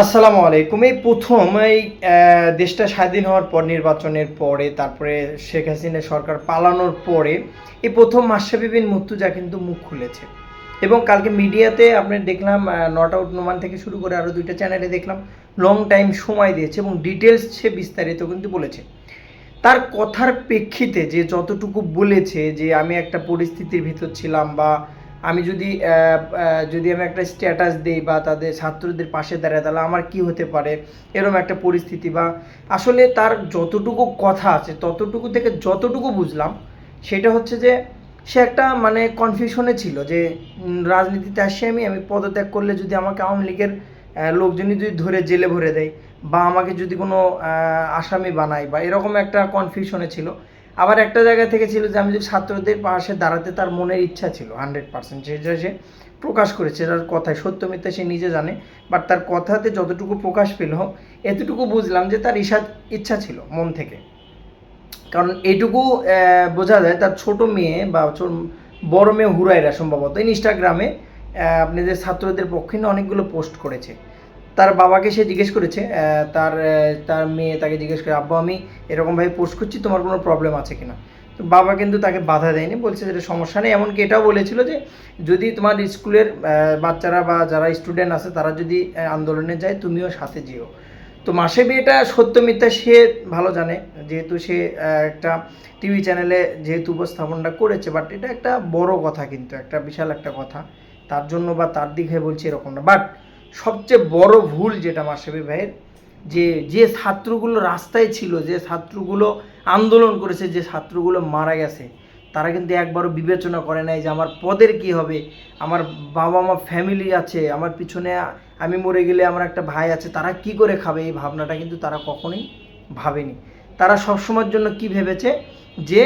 আসসালামু আলাইকুম। এই প্রথম এই দেশটা স্বাধীন হওয়ার পর, নির্বাচনের পরে, তারপরে শেখ হাসিনা সরকার পালানোর পরে, এই প্রথম মাসাবি বিন মুর্তুজা কিন্তু মুখ খুলেছে। এবং কালকে মিডিয়াতে আপনি দেখলাম নট আউট নোমান থেকে শুরু করে আরও দুইটা চ্যানেলে দেখলাম, লং টাইম সময় দিয়েছে এবং ডিটেলস সে বিস্তারিত কিন্তু বলেছে। তার কথার প্রেক্ষিতে যে যতটুকু বলেছে, যে আমি একটা পরিস্থিতির ভিতর ছিলাম বা আমি যদি যদি আমি একটা স্ট্যাটাস দিই বা তাদের ছাত্রদের পাশে দাঁড়ায় তাহলে আমার কি হতে পারে? এরকম একটা পরিস্থিতি বা আসলে তার যতটুকু কথা আছে, ততটুকু থেকে যতটুকু বুঝলাম, সেটা হচ্ছে যে সে একটা মানে কনফিউশনে ছিল যে রাজনীতিতে আসি আমি আমি পদত্যাগ করলে যদি আমাকে আওয়ামী লীগের লোকজনই যদি ধরে জেলে ভরে দেয় বা আমাকে যদি কোনো আসামি বানায় বা এরকম একটা কনফিউশনে ছিল আবার একটা জায়গা থেকে ছিল যে আমি যদি ছাত্রদের পাশে দাঁড়াতে তার মনের ইচ্ছা ছিল হান্ড্রেড পার্সেন্ট সেটা সে প্রকাশ করেছে, তার কথায় সত্য মিথ্যা সে নিজে জানে বাট তার কথাতে যতটুকু প্রকাশ পেল, এতটুকু বুঝলাম যে তার ইচ্ছা ইচ্ছা ছিল মন থেকে। কারণ এইটুকু বোঝা যায় তার ছোট মেয়ে বা বড় মেয়ে হুরাইরা সম্ভবত, ইনস্টাগ্রামে আপনাদের ছাত্রদের পক্ষে অনেকগুলো পোস্ট করেছে। তার বাবাকে সে জিজ্ঞেস করেছে তার তার মেয়ে তাকে জিজ্ঞেস করে, আব্বু, আমি এরকমভাবে পোস্ট করছি, তোমার কোনো প্রবলেম আছে কিনা? তো বাবা কিন্তু তাকে বাধা দেয়নি, বলছে যে এটা সমস্যা নেই, এমনকি এটাও বলেছিল যে যদি তোমার স্কুলের বাচ্চারা বা যারা স্টুডেন্ট আছে, তারা যদি আন্দোলনে যায়, তুমিও সাথে যেও। তো মাসে বিয়েটা সত্য মিথ্যা সে ভালো জানে, যেহেতু সে একটা টিভি চ্যানেলে যেহেতু উপস্থাপনটা করেছে বাট এটা একটা বড় কথা কিন্তু, একটা বিশাল একটা কথা। তার জন্য বা তার দিকে বলছি এরকম না। বাট সবচেয়ে বড় ভুল যেটা মাসেবি ভাইয়ের, যে যে ছাত্রগুলো রাস্তায় ছিল, যে ছাত্রগুলো আন্দোলন করেছে, যে ছাত্রগুলো মারা গেছে, তারা কিন্তু একবারও বিবেচনা করে নাই যে আমার পদের কি হবে, আমার বাবা মা ফ্যামিলি আছে, আমার পিছনে আমি মরে গেলে আমার একটা ভাই আছে, তারা কি করে খাবে? এই ভাবনাটা কিন্তু তারা কখনোই ভাবেনি। তারা সবসময়ের জন্য কি ভেবেছে? যে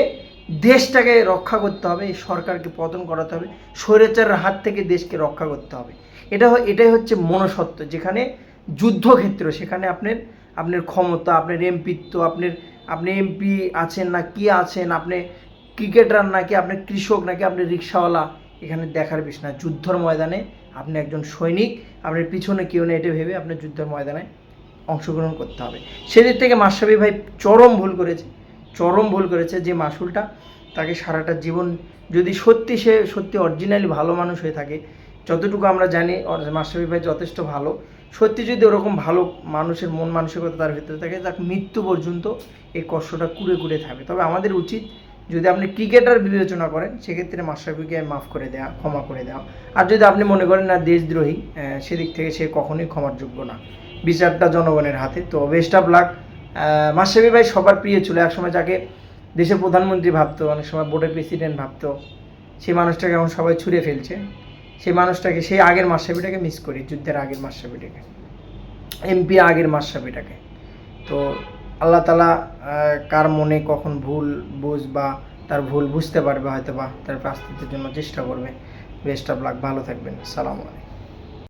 দেশটাকে রক্ষা করতে হবে সরকারকে পতন করাতে হবে, স্বৈরাচারের হাত থেকে দেশকে রক্ষা করতে হবে। এটা এটাই হচ্ছে মনসত্ব যেখানে যুদ্ধক্ষেত্র, সেখানে আপনার আপনার ক্ষমতা, আপনার এমপিত্ব, আপনার, আপনি এমপি আছেন না, কি আছেন, আপনি ক্রিকেটার নাকি, আপনি কৃষক নাকি, আপনি রিক্সাওয়ালা, এখানে দেখার বিষয় না। যুদ্ধর ময়দানে আপনি একজন সৈনিক, আপনার পিছনে কেউ নেই, এটা ভেবে আপনার যুদ্ধের ময়দানে অংশগ্রহণ করতে হবে। সেদিক থেকে মাসাবি ভাই চরম ভুল করেছে, চরম ভুল করেছে যে মাসুলটা তাকে সারাটা জীবন যদি সত্যি সে সত্যি অরিজিনালি ভালো মানুষ হয়ে থাকে যতটুকু আমরা জানি মাসাবি ভাই যথেষ্ট ভালো। সত্যি যদি ওরকম ভালো মানুষের মন মানসিকতা তার ভিতরে থাকে, তার মৃত্যু পর্যন্ত এই কষ্টটা কুড়ে কুড়ে থাকবে। তবে আমাদের উচিত যদি আপনি ক্রিকেটার বিবেচনা করেন, সেক্ষেত্রে মাসাবিকে মাফ করে দেওয়া ক্ষমা করে দেওয়া আর যদি আপনি মনে করেন, না, দেশদ্রোহী সেদিক থেকে সে কখনোই ক্ষমার যোগ্য না। বিচারটা জনগণের হাতে। তো বেস্ট অফ লাক মাসাবি ভাই সবার প্রিয় ছিল। একসময় যাকে দেশের প্রধানমন্ত্রী ভাবতো, অনেক সময় বোর্ডের প্রেসিডেন্ট ভাবতো সেই মানুষটাকে এখন সবাই ছুঁড়ে ফেলছে। সেই মানুষটাকে, সেই আগের মাসাবিটাকে মিস করি, যুদ্ধের আগের মাসাবিটাকে এমপি আগের মাসাবিটাকে তো আল্লাহ তালা কার মনে কখন ভুল বুঝ বা তার ভুল বুঝতে পারবে হয়তো বা তার প্রাস্তিত্বের জন্য চেষ্টা করবে। বেস্ট অফ লাক ভালো থাকবেন। সালাম আলাইকুম।